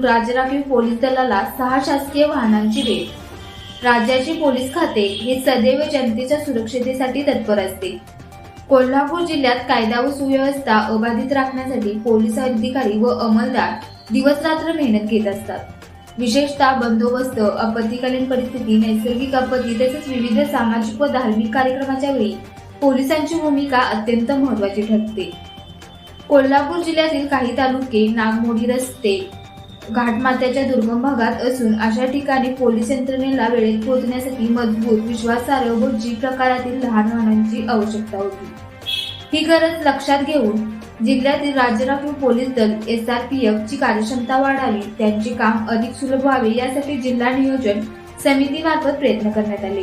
निधीतून राजराखीव पोलीस दलाला सहा शासकीय वाहनांची भेट. राज्याचे पोलीस खाते हे सदैव जनतेच्या सुरक्षतेसाठी तत्पर असते. कोल्हापूर जिल्ह्यात कायदा व सुव्यवस्था अबाधित राखण्यासाठी पोलीस अधिकारी व अंमलदार दिवसरात्र मेहनत घेत असतात. विशेषतः बंदोबस्त आपत्तीकालीन परिस्थिती नैसर्गिक आपत्ती तसेच विविध सामाजिक व धार्मिक कार्यक्रमाच्या वेळी पोलिसांची भूमिका अत्यंत महत्वाची ठरते. कोल्हापूर जिल्ह्यातील काही तालुके नागमोडी रस्ते घाटमाथ्याच्या दुर्गम भागात असून अशा ठिकाणी पोलीस यंत्रणेला वेळेत पोहोचण्यासाठी मजबूत विश्वासार्ह व जी प्रकारातील लहान वाहनांची आवश्यकता होती. ही गरज लक्षात घेऊन जिल्ह्यातील राज्य राखीव पोलीस दल एस आर पी एफ ची कार्यक्षमता वाढावी त्यांचे काम अधिक सुलभ व्हावे यासाठी जिल्हा नियोजन समितीमार्फत प्रयत्न करण्यात आले.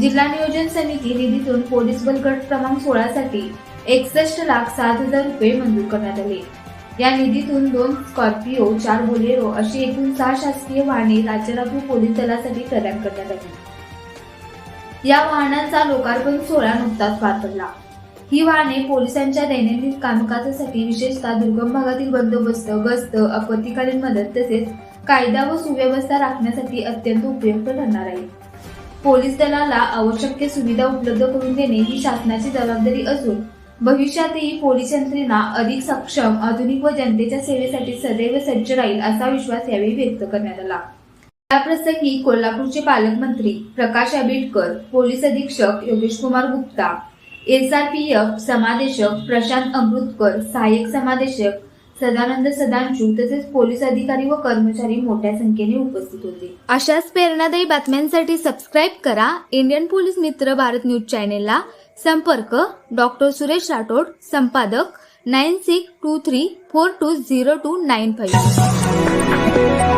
जिल्हा नियोजन समिती निधीतून पोलीस बल गट क्रमांक सोळा साठी एकसष्ट लाख सात हजार रुपये मंजूर करण्यात आले. या निधीतून दोन स्कॉर्पिओ चार बोलेरो अशी एकूण सहा शासकीय वाहने राज्य राखीव पोलीस दलासाठी प्रदान करण्यात आली. या वाहनांचा लोकार्पण सोहळा नुकताच पार पडला. ही वाहने पोलिसांच्या दैनंदिन कामकाजासाठी विशेषतः दुर्गम भागातील बंदोबस्त गस्त आपत्तीकालीन मदत तसेच कायदा व सुव्यवस्था राखण्यासाठी अत्यंत उपयुक्त ठरणार आहे. पोलीस दलाला आवश्यक सुविधा उपलब्ध करून देणे ही शासनाची जबाबदारी असून भविष्यातही पोलीस यंत्रणा अधिक सक्षम आधुनिक व जनतेच्या सेवेसाठी सदैव सज्ज राहील असा विश्वास यावेळी व्यक्त करण्यात आला. याप्रसंगी कोल्हापूरचे पालकमंत्री प्रकाश आंबेडकर पोलीस अधीक्षक योगेश कुमार गुप्ता एसआरपीएफ समादेशक प्रशांत अमृतकर सहाय्यक समादेशक सदानंद सदांशू तसेच पोलीस अधिकारी व कर्मचारी मोठ्या संख्येने उपस्थित होते. अशाच प्रेरणादायी बातम्यांसाठी सबस्क्राईब करा. इंडियन पोलीस मित्र भारत न्यूज चॅनेलला संपर्क. डॉक्टर सुरेश राठोड संपादक nine six two three four two zero two nine five